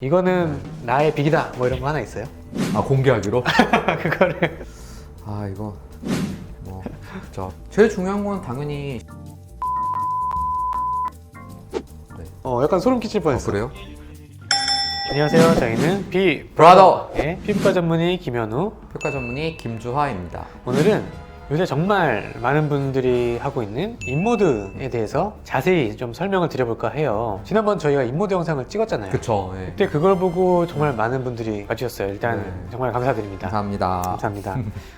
이거는 나의 빅이다 뭐 이런 거 하나 있어요? 아 공개하기로? 그거를 아 이거 뭐 그쵸 제일 중요한 건 당연히 어 약간 소름 끼칠 아, 뻔했어. 그래요? 안녕하세요. 저희는 비 브라더 의 피부과 전문의 김현우. 효과 전문의 김주하입니다. 오늘은 요새 정말 많은 분들이 하고 있는 인모드에 대해서 자세히 좀 설명을 드려볼까 해요. 지난번 저희가 인모드 영상을 찍었잖아요. 그쵸. 예. 그때 그걸 보고 정말 많은 분들이 봐주셨어요. 일단 네. 정말 감사드립니다. 감사합니다. 감사합니다.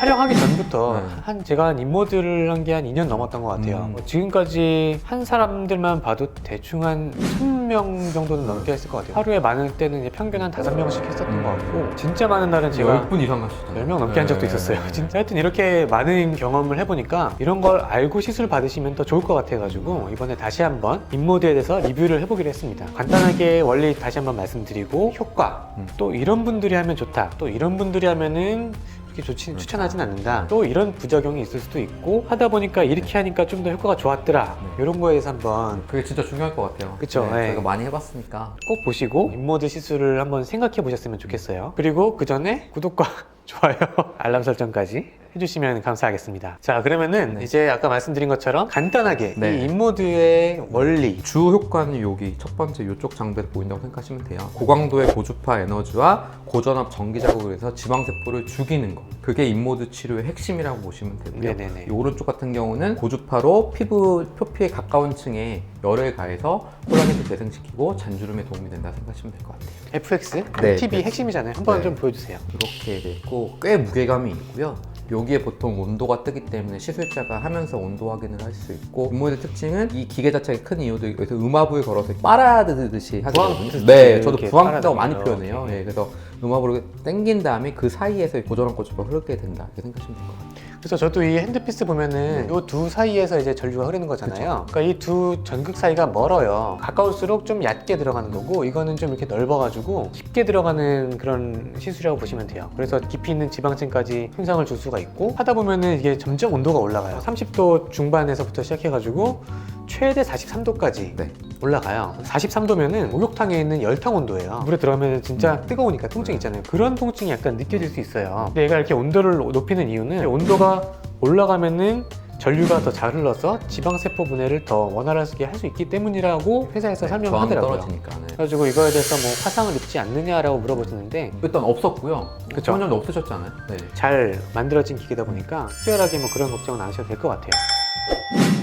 촬영하기 전부터 네. 한 제가 한 인모드를 한 게 한 2년 넘었던 것 같아요. 음. 뭐 지금까지 한 사람들만 봐도 대충 한 1000명 정도는 넘게 했을 것 같아요. 하루에 많을 때는 이제 평균 한 5명씩 했었던 음. 것 같고 진짜 많은 날은 제가 10분 이상 하시죠. 10명 넘게 한 적도 있었어요. 진짜 하여튼 이렇게 많은 경험을 해보니까 이런 걸 알고 시술 받으시면 더 좋을 것 같아가지고 이번에 다시 한번 인모드에 대해서 리뷰를 해보기로 했습니다. 간단하게 원리 다시 한번 말씀드리고 효과 음. 또 이런 분들이 하면 좋다 또 이런 분들이 하면은 그렇게 좋지, 추천하진 않는다 또 이런 부작용이 있을 수도 있고 하다 보니까 이렇게 하니까 좀 더 효과가 좋았더라 네. 이런 거에 대해서 한번 그게 진짜 중요할 것 같아요. 그쵸, 네, 예. 저희가 많이 해봤으니까. 꼭 보시고 인모드 시술을 한번 생각해 보셨으면 좋겠어요. 그리고 그 전에 구독과 좋아요, 알람 설정까지 해주시면 감사하겠습니다. 자, 그러면은 네. 이제 아까 말씀드린 것처럼 간단하게 네. 이 인모드의 원리. 주 효과는 여기 첫 번째 이쪽 장비에 보인다고 생각하시면 돼요. 고강도의 고주파 에너지와 고전압 전기 자극을 해서 지방세포를 죽이는 거. 그게 인모드 치료의 핵심이라고 보시면 되고요. 네네네. 이 오른쪽 같은 경우는 고주파로 피부 표피에 가까운 층에 열을 가해서 콜라겐을 재생시키고 잔주름에 도움이 된다 생각하시면 될 것 같아요. FX 네, TV 네. 핵심이잖아요. 한번 네. 좀 보여주세요. 이렇게 꽤 무게감이 있고요. 여기에 보통 온도가 뜨기 때문에 시술자가 하면서 온도 확인을 할 수 있고 인모의 특징은 이 기계 자체가 큰 이유도 여기서 음압을 걸어서 빨아들듯이 하거든요. 네, 저도 부항이라고 많이. 표현해요. 네. 예, 그래서 음압으로 당긴 다음에 그 사이에서 고전한 고주가 흐르게 된다 이렇게 생각하시면 될 것 같아요. 그래서 저도 이 핸드피스 보면은 네. 이두 사이에서 이제 전류가 흐르는 거잖아요. 그러니까 이 두 전극 사이가 멀어요. 가까울수록 좀 얕게 들어가는 거고 이거는 좀 이렇게 넓어가지고 깊게 들어가는 그런 시술이라고 보시면 돼요. 그래서 깊이 있는 지방층까지 손상을 줄 수가 있고 하다 보면은 이게 점점 온도가 올라가요. 30도 중반에서부터 시작해가지고 최대 43도까지 네. 올라가요. 43도면은 목욕탕에 있는 열탕 온도예요. 물에 들어가면 진짜 뜨거우니까 통증 있잖아요. 그런 통증이 약간 느껴질 수 있어요. 근데 얘가 이렇게 온도를 높이는 이유는 온도가 올라가면은 전류가 더 잘 흘러서 지방세포 분해를 더 원활하게 할 수 있기 때문이라고 회사에서 설명을 저항이 하더라고요. 떨어지니까. 네. 그래가지고 이거에 대해서 뭐 화상을 입지 않느냐라고 물어보시는데 일단 없었고요. 그쵸. 전혀 없으셨잖아요. 네. 잘 만들어진 기계다 보니까 특별하게 뭐 그런 걱정은 안 하셔도 될 것 같아요.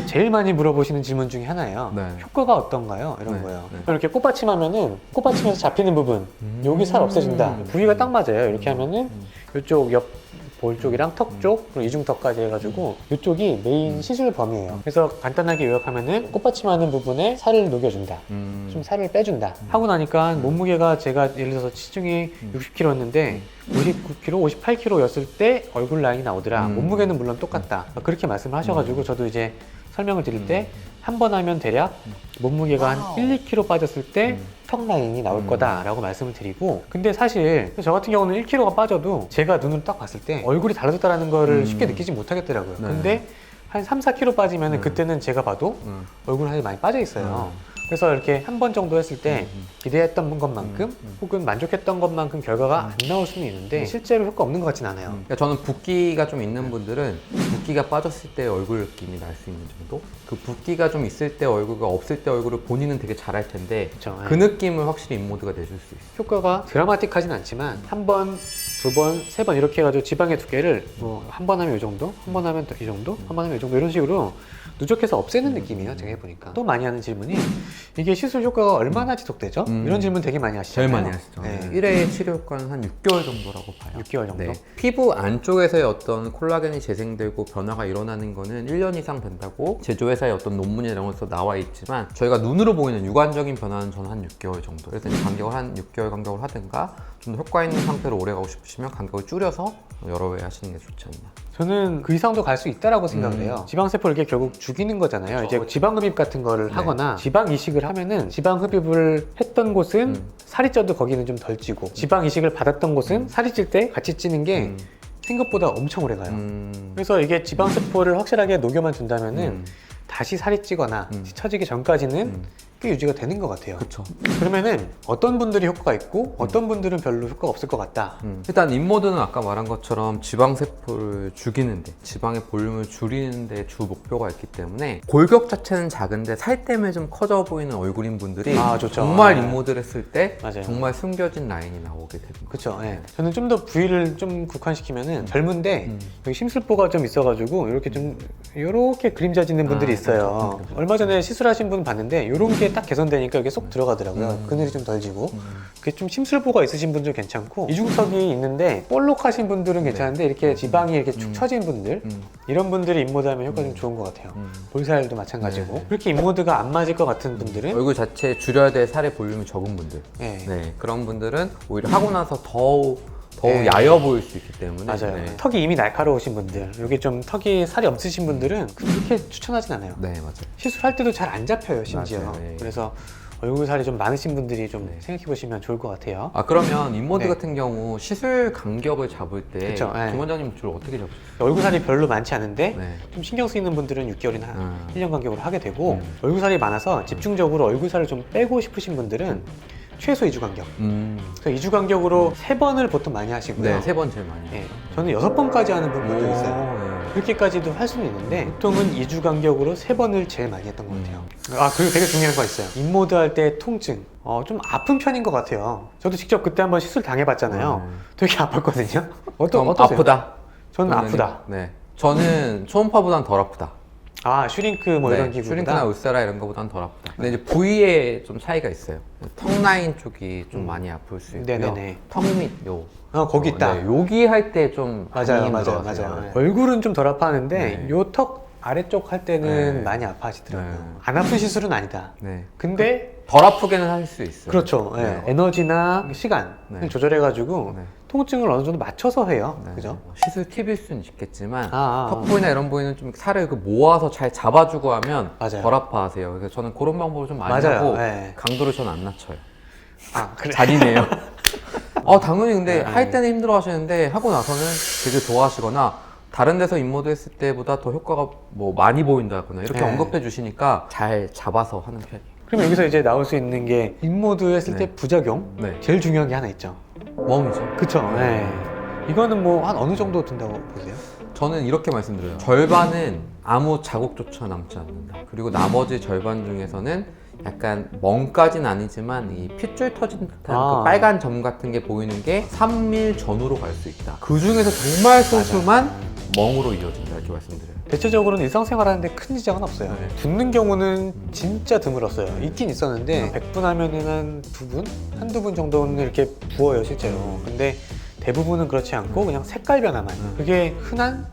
제일 많이 물어보시는 질문 중에 하나예요. 네. 효과가 어떤가요? 이런 네, 거예요. 네. 이렇게 꽃받침 하면은 꽃받침에서 잡히는 부분 음. 여기 살 없애준다. 부위가 딱 맞아요. 이렇게 하면은 음. 이쪽 옆 볼 쪽이랑 턱 쪽, 그리고 이중턱까지 해가지고 이쪽이 메인 시술 범위예요. 그래서 간단하게 요약하면은 꽃받침하는 부분에 살을 녹여준다. 음. 좀 살을 빼준다. 하고 나니까 몸무게가 제가 예를 들어서 체중이 음. 60kg였는데 59kg, 58kg였을 때 얼굴 라인이 나오더라. 음. 몸무게는 물론 똑같다. 그렇게 말씀하셔가지고 저도 이제 설명을 드릴 때 한 번 하면 대략 몸무게가 한 1, 2kg 빠졌을 때 음. 턱 라인이 나올 음. 거다라고 말씀을 드리고 근데 사실 저 같은 경우는 1kg가 빠져도 제가 눈으로 딱 봤을 때 얼굴이 달라졌다는 거를 음. 쉽게 느끼지 못하겠더라고요. 네. 근데 한 3, 4kg 빠지면 은 음. 그때는 제가 봐도 음. 얼굴 살이 많이 빠져 있어요. 그래서 이렇게 한 번 정도 했을 때 음. 기대했던 것만큼 음, 음. 혹은 만족했던 것만큼 결과가 안 나올 수는 있는데 실제로 효과 없는 것 같진 않아요. 그러니까 저는 붓기가 좀 있는 분들은 붓기가 빠졌을 때 얼굴 느낌이 날 수 있는 정도? 그 붓기가 좀 있을 때 얼굴과 없을 때 얼굴을 본인은 되게 잘알 텐데 그쵸, 그 예. 느낌을 확실히 인모드가 내줄 수 있어요. 효과가 드라마틱하진 않지만 한 번, 두 번, 세 번 이렇게 해가지고 지방의 두께를 뭐 한 번 하면 이 정도, 한 번 하면 이 정도, 한 번 하면 이 정도 이런 식으로 누적해서 없애는 느낌이에요. 제가 해보니까 또 많이 하는 질문이 이게 시술 효과가 얼마나 지속되죠? 음. 이런 질문 되게 많이 하시잖아요. 제일 많이 하시죠. 네. 1회 치료 효과는 한 6개월 정도라고 봐요. 6개월 정도. 네. 피부 안쪽에서의 어떤 콜라겐이 재생되고 변화가 일어나는 거는 1년 이상 된다고 제조회사의 어떤 논문이나 이런 것에서 나와 있지만 저희가 눈으로 보이는 육안적인 변화는 저는 한 6개월 정도. 그래서 간격을 한 6개월 간격을 하든가 좀 더 효과 있는 상태로 오래 가고 싶으시면 간격을 줄여서 여러 회 하시는 게 좋지 않나. 저는 그 이상도 갈 수 있다라고 생각을 음. 해요. 지방세포를 이렇게 결국 죽이는 거잖아요. 이제 지방흡입 같은 거를 네. 하거나 지방 이식 을 하면은 지방 흡입을 했던 곳은 음. 살이 쪄도 거기는 좀 덜 찌고 지방 이식을 받았던 곳은 살이 찔 때 같이 찌는 게 음. 생각보다 엄청 오래 가요. 음. 그래서 이게 지방 세포를 확실하게 녹여만 준다면은 음. 다시 살이 찌거나 음. 처지기 전까지는 음. 꽤 유지가 되는 것 같아요. 그렇죠. 그러면은 어떤 분들이 효과가 있고 어떤 분들은 별로 효과가 없을 것 같다. 음. 일단 인모드는 아까 말한 것처럼 지방 세포를 죽이는데 지방의 볼륨을 줄이는데 주 목표가 있기 때문에 골격 자체는 작은데 살 때문에 좀 커져 보이는 얼굴인 분들이 아, 좋죠. 정말 네. 인모드를 했을 때 맞아요. 정말 숨겨진 라인이 나오게 됩니다. 그렇죠. 예. 저는 좀 더 부위를 좀 국한시키면은 젊은데 음. 여기 심술보가 좀 있어가지고 이렇게 좀 이렇게 그림자 짓는 분들이 아, 있어요. 그렇죠. 그렇죠. 얼마 전에 시술하신 분 봤는데 이런 게 딱 개선되니까 이게 쏙 들어가더라고요. 음. 그늘이 좀 덜 지고. 음. 그게 좀 심술보가 있으신 분들 괜찮고 이중턱이 있는데 볼록하신 분들은 괜찮은데 이렇게 지방이 이렇게 축 네. 음. 처진 분들 음. 이런 분들이 인모드하면 효과 좀 좋은 것 같아요. 음. 볼살도 마찬가지고 네. 그렇게 인모드가 안 맞을 것 같은 분들은 얼굴 자체에 줄여야 될 살의 볼륨이 적은 분들 예. 네, 그런 분들은 오히려 하고 나서 더욱 더욱 네. 야여 보일 수 있기 때문에 맞아요. 네, 턱이 이미 날카로우신 분들, 여기 좀 턱이 살이 없으신 분들은 그렇게 추천하진 않아요. 네 맞아요. 시술할 때도 잘 안 잡혀요, 심지어. 맞아요, 네. 그래서 얼굴 살이 좀 많으신 분들이 좀 네. 생각해 보시면 좋을 것 같아요. 아 그러면 인모드 네. 같은 경우 시술 간격을 잡을 때 그쵸, 네. 김 원장님 주로 어떻게 잡으세요? 얼굴 살이 별로 많지 않은데 네. 좀 신경 쓰이는 분들은 6개월이나 음. 1년 간격으로 하게 되고 음. 얼굴 살이 많아서 집중적으로 얼굴 살을 좀 빼고 싶으신 분들은 최소 2주 간격. 음. 그래서 2주 간격으로 세 번을 보통 많이 하시고요. 네, 세 번 제일 많이. 예, 해요. 저는 여섯 번까지 하는 분들도 오, 있어요. 네. 그렇게까지도 할 수는 있는데 보통은 2주 간격으로 세 번을 제일 많이 했던 것 음. 같아요. 아 그리고 되게 중요한 거 있어요. 인모드 할 때 통증. 어, 좀 아픈 편인 것 같아요. 저도 직접 그때 한번 시술 당해봤잖아요. 음. 되게 아팠거든요. 어떠, 좀 어떠세요? 아프다. 저는 아프다. 네. 저는 초음파보단 덜 아프다. 아 슈링크 뭐 네, 이런 기구보다. 슈링크나 울세라 이런 거보단 덜 아프다. 근데 이제 부위에 좀 차이가 있어요. 턱 라인 쪽이 좀 많이 아플 수 있고요. 네네네. 턱밑 요. 어 거기 있다. 네, 여기 할 때 좀 맞아요, 맞아요, 맞아요. 네. 얼굴은 좀 덜 아파하는데 네. 요 턱 아래쪽 할 때는 네. 많이 아파하시더라고요. 네. 안 아픈 시술은 아니다. 네. 근데 덜 아프게는 할 수 있어요. 그렇죠. 예. 네. 에너지나 시간을 네. 조절해가지고 네. 통증을 어느 정도 맞춰서 해요. 네. 그죠? 시술 팁일 수는 있겠지만 아, 아, 아. 턱 부위나 이런 부위는 좀 살을 그 모아서 잘 잡아주고 하면 맞아요. 덜 아파하세요. 그래서 저는 그런 방법을 좀 많이 맞아요. 하고 네. 강도를 저는 안 낮춰요. 아, 그래. 잔인해요. 어 당연히 근데 네. 할 때는 힘들어 하시는데 하고 나서는 되게 좋아하시거나 다른 데서 인모드 했을 때보다 더 효과가 뭐 많이 보인다거나 이렇게 네. 언급해 주시니까 잘 잡아서 하는 편이에요. 그럼 여기서 이제 나올 수 있는 게 인모드 했을 네. 때 부작용? 네. 제일 중요한 게 하나 있죠. 멍이죠. 그쵸. 네. 이거는 뭐 한 어느 정도 든다고 보세요? 저는 이렇게 말씀드려요. 절반은 아무 자국조차 남지 않는다. 그리고 나머지 절반 중에서는 약간 멍까진 아니지만 이 핏줄 터진 듯한 아. 그 빨간 점 같은 게 보이는 게 3밀 전후로 갈 수 있다. 그 중에서 정말 소수만 멍으로 이어진다 이렇게 말씀드려요. 대체적으로는 일상생활 하는데 큰 지장은 없어요. 네. 붓는 경우는 진짜 드물었어요. 있긴 있었는데 100분 하면은 한 두 분? 한두 분 정도는 이렇게 부어요, 실제로. 근데 대부분은 그렇지 않고 그냥 색깔 변화만. 음. 그게 흔한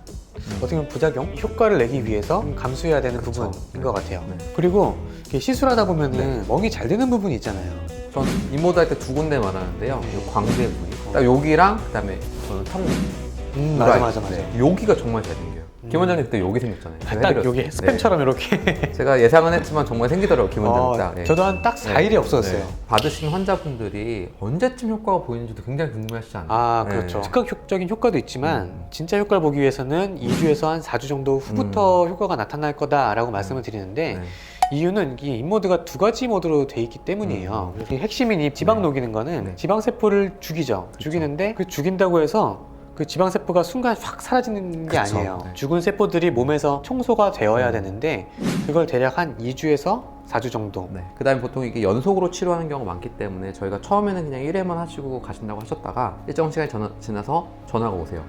어떻게 보면 부작용? 효과를 내기 위해서 좀 감수해야 되는 그쵸. 부분인 네. 것 같아요. 네. 그리고 이렇게 시술하다 보면은 멍이 잘 되는 부분이 있잖아요. 전 이모드 할때 두 군데 말하는데요. 네. 요 광대 부위. 딱 여기랑 그다음에 저는 턱. 음, 맞아, 맞아, 맞아. 네. 여기가 정말 잘 생겨요. 김 원장님 그때 여기 생겼잖아요. 제가 딱 해드렸어요. 여기 스팸처럼 이렇게. 네. 제가 예상은 했지만 정말 생기더라고요. 김 원장님 어, 딱. 네. 저도 한 딱 4일이 네. 없었어요. 네. 받으신 환자분들이 언제쯤 효과가 보이는지도 굉장히 궁금해하시지 않나요? 아, 네. 그렇죠. 즉각적인 효과도 있지만 음. 진짜 효과를 보기 위해서는 2주에서 한 4주 정도 후부터 효과가 나타날 거다라고 말씀을 드리는데 네. 이유는 이 인모드가 두 가지 모드로 돼 있기 때문이에요. 이 핵심인 이 지방 네. 녹이는 거는 네. 지방 세포를 죽이죠. 죽이는데 그 죽인다고 해서 그 지방 세포가 순간 확 사라지는 게 그쵸. 아니에요. 네. 죽은 세포들이 몸에서 청소가 되어야 음. 되는데 그걸 대략 한 2주에서 4주 정도. 네. 그 다음에 보통 이게 연속으로 치료하는 경우가 많기 때문에 저희가 처음에는 그냥 1회만 하시고 가신다고 하셨다가 일정 시간이 전화- 지나서 전화가 오세요.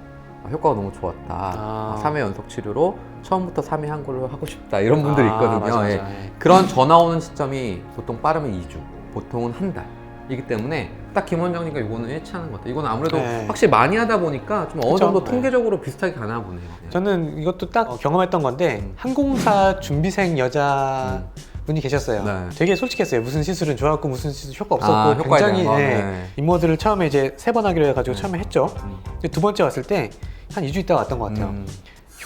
아, 효과가 너무 좋았다. 아. 아, 3회 연속 치료로 처음부터 3회 한 걸로 하고 싶다. 이런 분들이 아, 있거든요. 맞아, 맞아. 예. 예. 그런 전화 오는 시점이 보통 빠르면 2주, 보통은 한 달. 이기 때문에 딱 김 원장님과 이거는 일치하는 것 같아요. 이건 아무래도 네. 확실히 많이 하다 보니까 좀 어느 그쵸? 정도 네. 통계적으로 비슷하게 가나 보네요. 네. 저는 이것도 딱 어, 경험했던 건데 음. 항공사 준비생 여자 분이 계셨어요. 네. 되게 솔직했어요. 무슨 시술은 좋았고 무슨 시술 효과 없었고 아, 효과에 굉장히 대한 거? 네, 네. 인모드를 처음에 이제 세 번 하기로 해가지고 네. 처음에 했죠. 음. 근데 두 번째 왔을 때 한 2주 있다 왔던 것 같아요. 음.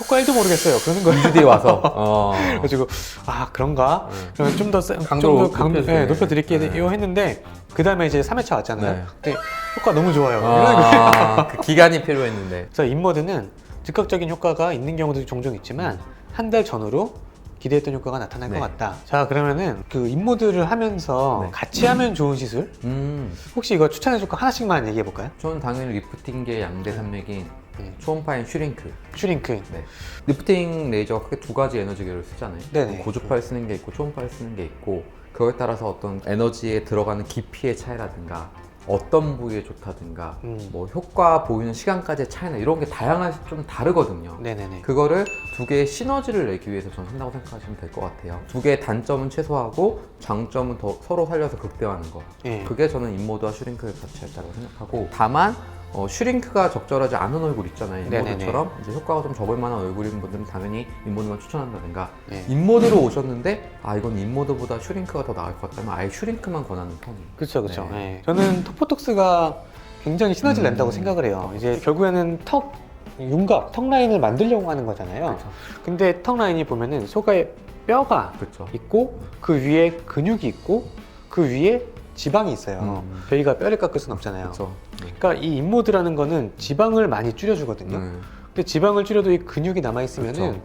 효과 1도 모르겠어요. 그러는 거예요. 2주 뒤에 와서. 어. 그래가지고 아 그런가? 네. 그러면 좀더 강도를 좀더 강, 높여주네. 네, 높여드릴게요 네. 했는데 그 다음에 이제 3회차 왔잖아요. 네. 근데 효과 너무 좋아요. 이러는 거예요. 아, 그 기간이 필요했는데. 그래서 인모드는 즉각적인 효과가 있는 경우도 종종 있지만 한 달 전후로 기대했던 효과가 나타날 네. 것 같다. 자 그러면은 그 인모드를 하면서 네. 같이 하면 좋은 시술 음, 혹시 이거 추천해 줄 거 하나씩만 얘기해 볼까요? 저는 당연히 리프팅계 양대 산맥인 네. 초음파인 슈링크. 슈링크. 네. 리프팅 레이저가 크게 두 가지 에너지계를 쓰잖아요. 네네. 고주파를 쓰는 게 있고 초음파를 쓰는 게 있고 그거에 따라서 어떤 에너지에 들어가는 깊이의 차이라든가 어떤 부위에 좋다든가 음. 뭐 효과 보이는 시간까지의 차이나 이런 게 다양한 좀 다르거든요. 네네네. 그거를 두 개의 시너지를 내기 위해서 저는 한다고 생각하시면 될 것 같아요. 두 개의 단점은 최소화하고 장점은 더 서로 살려서 극대화하는 거. 예. 그게 저는 인모드와 슈링크의 가치였다고 생각하고 다만 어, 슈링크가 적절하지 않은 얼굴 있잖아요. 인모드처럼 이제 효과가 좀 적을 만한 얼굴인 분들은 당연히 인모드만 추천한다든가 예. 인모드로 오셨는데 아 이건 인모드보다 슈링크가 더 나을 것 같다면 아예 슈링크만 권하는 편이에요. 그렇죠, 그렇죠. 네. 예. 저는 턱보톡스가 굉장히 시너지를 음. 낸다고 생각을 해요. 이제 결국에는 턱 윤곽, 턱 라인을 만들려고 하는 거잖아요. 그렇죠. 근데 턱 라인이 보면은 속에 뼈가 그렇죠. 있고 그 위에 근육이 있고 그 위에 지방이 있어요. 음. 저희가 뼈를 깎을 수는 없잖아요. 네. 그러니까 이 인모드라는 거는 지방을 많이 줄여주거든요. 음. 근데 지방을 줄여도 이 근육이 남아 있으면은.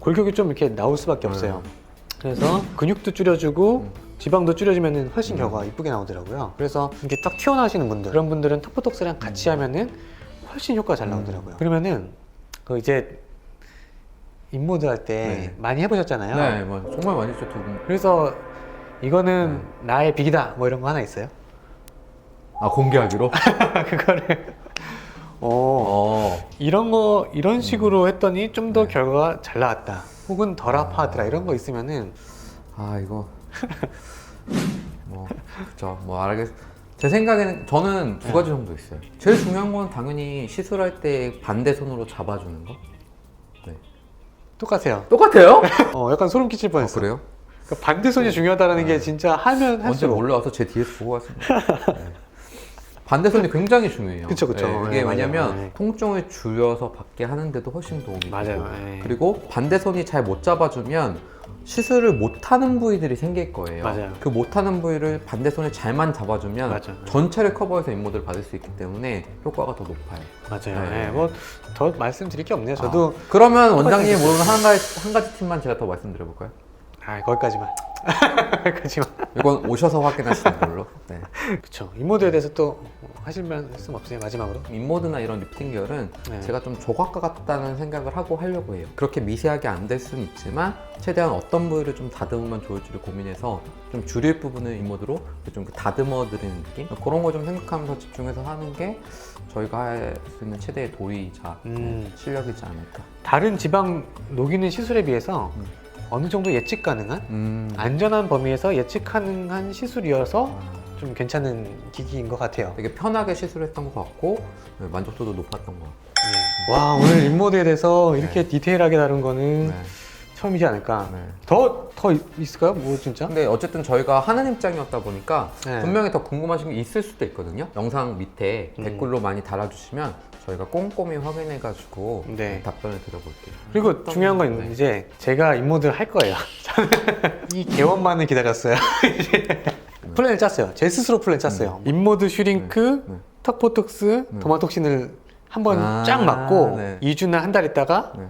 골격이 좀 이렇게 나올 수밖에 없어요. 그래서 근육도 줄여주고 음. 지방도 줄여주면은 훨씬 음. 결과가 이쁘게 나오더라고요. 그래서 이렇게 딱 튀어나오시는 분들 그런 분들은 턱보톡스랑 같이 음. 하면은 훨씬 효과가 잘 나오더라고요. 그러면은 그 이제 인모드 할 때 네. 많이 해보셨잖아요. 네, 뭐 정말 많이 했죠 두 분. 그래서 이거는 네. 나의 빅이다 뭐 이런 거 하나 있어요? 아 공개하기로? 그거를 어, 어. 이런 거 이런 식으로 했더니 좀더 네. 결과가 잘 나왔다. 혹은 덜 아파하더라 이런 거 있으면은 아 이거 뭐 그쵸 뭐 알겠 제 생각에는 저는 두 가지 정도 있어요 제일 중요한 건 당연히 시술할 때 반대 손으로 잡아주는 거 네. 똑같아요. 똑같아요? 어, 약간 소름 끼칠 아, 뻔했어. 그래요? 그러니까 반대손이 중요하다는 게 진짜 하면 언제 할수록 몰래 와서 제 뒤에서 보고 왔습니다 네. 반대손이 굉장히 중요해요 그쵸, 그쵸. 네, 이게 네, 맞아요. 왜냐면 네. 통증을 줄여서 받게 하는데도 훨씬 도움이 되고 맞아요. 네. 그리고 반대손이 잘 못 잡아주면 시술을 못하는 부위들이 생길 거예요. 맞아요. 그 못하는 부위를 반대손이 잘만 잡아주면 맞아. 전체를 커버해서 인모드를 받을 수 있기 때문에 효과가 더 높아요. 맞아요. 네. 네, 뭐더 말씀드릴 게 없네요. 저도 아, 그러면 원장님이 모르는 한 가지, 한 가지 팁만 제가 더 말씀드려볼까요? 아, 거기까지만. 거기까지만. 이건 오셔서 확인하시는 걸로. 네. 그렇죠. 인모드에 대해서 또 하실 말씀 없으세요? 마지막으로? 인모드나 이런 리프팅 계열은 네. 제가 좀 조각가 같다는 생각을 하고 하려고 해요. 그렇게 미세하게 안 될 수는 있지만 최대한 어떤 부위를 좀 다듬으면 좋을지를 고민해서 좀 줄일 부분을 인모드로 좀 다듬어 드리는 느낌? 그런 거 좀 생각하면서 집중해서 하는 게 저희가 할 수 있는 최대의 도리이자 음. 실력이지 않을까. 다른 지방 녹이는 시술에 비해서 음. 어느 정도 예측 가능한 음. 안전한 범위에서 예측 가능한 시술이어서 아, 좀 괜찮은 기기인 것 같아요. 되게 편하게 시술했던 것 같고 네, 만족도도 높았던 것 같고. 네. 와 오늘 인모드에 대해서 이렇게 디테일하게 다룬 거는 네. 처음이지 않을까. 네. 더더 있을까요? 뭐 진짜? 근데 어쨌든 저희가 하는 입장이었다 보니까 네. 분명히 더 궁금하신 게 있을 수도 있거든요. 영상 밑에 음. 댓글로 많이 달아주시면 저희가 꼼꼼히 확인해가지고 네. 답변을 드려볼게요. 그리고 중요한 건 네. 이제 제가 인모드를 할 거예요. 저는 이 개원만을 기다렸어요. 이제 플랜을 짰어요. 제 스스로 플랜 짰어요. 인모드 슈링크, 네. 턱보톡스, 네. 도마톡신을 한번 아, 쫙 맞고 네. 2주나 한 달 있다가 네.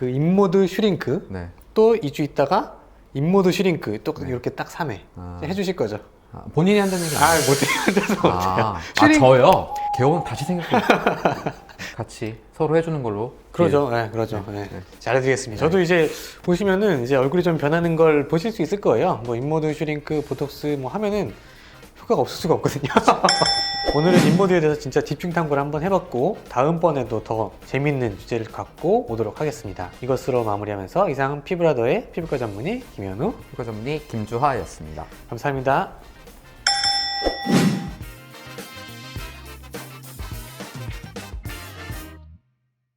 그 인모드 슈링크 네. 또 2주 있다가 인모드 슈링크 또 네. 이렇게 딱 3회 아. 해주실 거죠? 아, 본인이 한다는 얘기 아 아니에요? 못해요. 그래서 못해요. 아, 아, 슈링- 저요? 개원 다시 생겼어요. 같이 서로 해주는 걸로. 그러죠. 네, 그러죠. 네. 네. 잘해드리겠습니다. 저도 이제 보시면은 이제 얼굴이 좀 변하는 걸 보실 수 있을 거예요. 뭐 인모드 슈링크, 보톡스 뭐 하면은 효과가 없을 수가 없거든요. 오늘은 인모드에 대해서 진짜 집중 탐구를 한번 해봤고 다음번에도 더 재밌는 주제를 갖고 오도록 하겠습니다. 이것으로 마무리하면서 이상 피부라더의 피부과 전문의 김현우 피부과 전문의 김주하였습니다. 감사합니다.